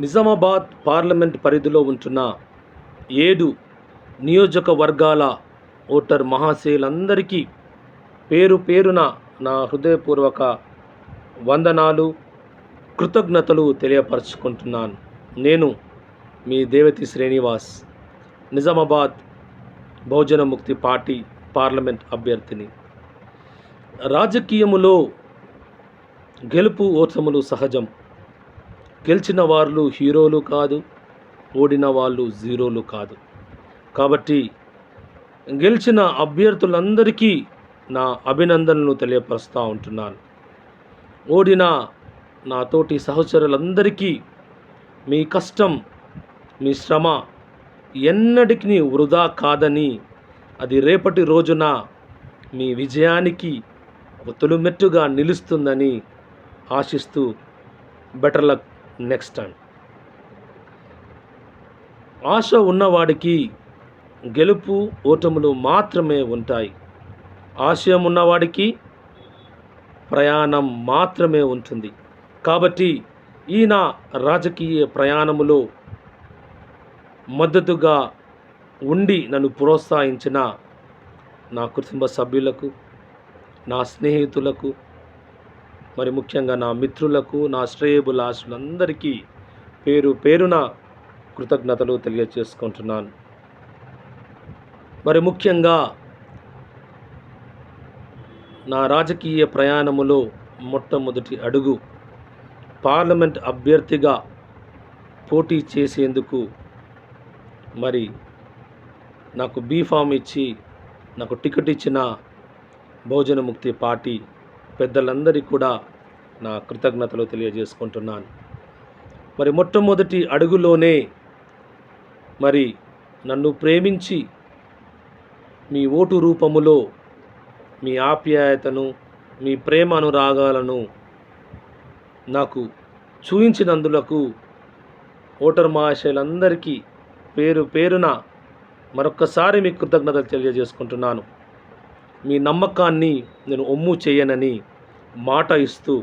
Nizamabad parliament పరిధిలో ఉంటున్న ఏడు నియోజకవర్గాల ఓటర్ మహాశయులందరికీ పేరు పేరున నా హృదయపూర్వక వందనాలు కృతజ్ఞతలు తెలియపరచుకుంటున్నాను. నేను మీ దేవతి శ్రీనివాస్ నిజామాబాద్ బహుజన ముక్తి పార్టీ పార్లమెంట్ అభ్యర్థిని. రాజకీయములో గెలుపు ఓటములు సహజం. గెలిచిన వాళ్ళు హీరోలు కాదు ఓడిన వాళ్ళు జీరోలు కాదు. కాబట్టి గెలిచిన అభ్యర్థులందరికీ నా అభినందనలు తెలియపరుస్తూ ఉంటున్నాను. ఓడిన నా తోటి సహచరులందరికీ మీ కష్టం మీ శ్రమ ఎన్నటికి వృధా కాదని అది రేపటి రోజున మీ విజయానికి తొలిమెట్టుగా నిలుస్తుందని ఆశిస్తూ బెటర్ లక్ నెక్స్ట్ టైం ఆశ ఉన్నవాడికి గెలుపు ఓటములు మాత్రమే ఉంటాయి. ఆశయం ఉన్నవాడికి ప్రయాణం మాత్రమే ఉంటుంది. కాబట్టి ఈయన రాజకీయ ప్రయాణములో మద్దతుగా ఉండి నన్ను ప్రోత్సహించిన నా కుటుంబ సభ్యులకు నా స్నేహితులకు మరి ముఖ్యంగా నా మిత్రులకు నా శ్రేయబులాసులందరికీ పేరు పేరున కృతజ్ఞతలు తెలియజేసుకుంటున్నాను మరి ముఖ్యంగా నా రాజకీయ ప్రయాణములో మొట్టమొదటి అడుగు పార్లమెంట్ అభ్యర్థిగా పోటీ చేసేందుకు మరి నాకు బీఫామ్ ఇచ్చి నాకు టికెట్ ఇచ్చిన బహుజన ముక్తి పార్టీ పెద్దలందరికీ కూడా నా కృతజ్ఞతలు తెలియజేసుకుంటున్నాను. మరి మొట్టమొదటి అడుగులోనే మరి నన్ను ప్రేమించి మీ ఓటు రూపములో మీ ఆప్యాయతను మీ ప్రేమ అనురాగాలను నాకు చూయించినందులకు ఓటర్ మహాశయులందరికీ పేరు పేరున మరొక్కసారి మీకు కృతజ్ఞతలు తెలియజేసుకుంటున్నాను. మీ నమ్మకాన్ని నేను ఒమ్ము చేయనని మాట ఇస్తూ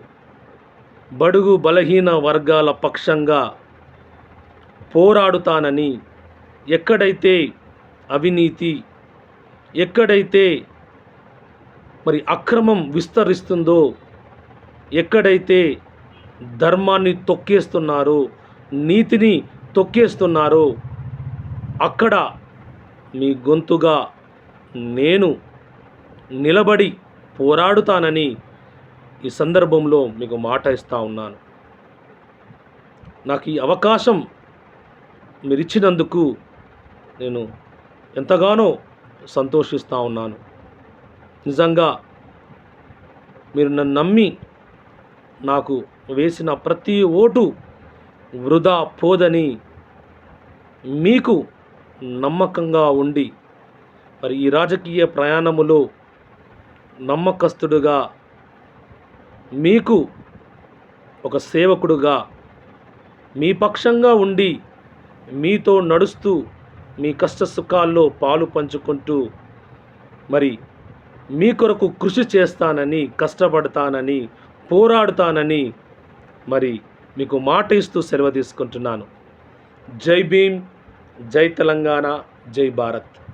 బడుగు బలహీన వర్గాల పక్షంగా పోరాడుతానని ఎక్కడైతే అవినీతి ఎక్కడైతే మరి అక్రమం విస్తరిస్తుందో ఎక్కడైతే ధర్మాన్ని తొక్కేస్తున్నారో నీతిని తొక్కేస్తున్నారో అక్కడ మీ గొంతుగా నేను నిలబడి పోరాడుతానని ఈ సందర్భంలో మీకు మాట ఇస్తూ ఉన్నాను. నాకు ఈ అవకాశం మీరు ఇచ్చినందుకు నేను ఎంతగానో సంతోషిస్తూ ఉన్నాను. నిజంగా మీరు నన్ను నమ్మి నాకు వేసిన ప్రతి ఓటు వృధా పోదని మీకు నమ్మకంగా ఉండి మరి ఈ రాజకీయ ప్రయాణములో నమ్మకస్తుడుగా మీకు ఒక సేవకుడుగా మీ పక్షంగా ఉండి మీతో నడుస్తూ మీ కష్ట సుఖాల్లో పాలు పంచుకుంటూ మరి మీ కొరకు కృషి చేస్తానని కష్టపడతానని పోరాడుతానని మరి మీకు మాట ఇస్తూ సెలవు తీసుకుంటున్నాను. జై భీమ్ జై తెలంగాణ జై భారత్.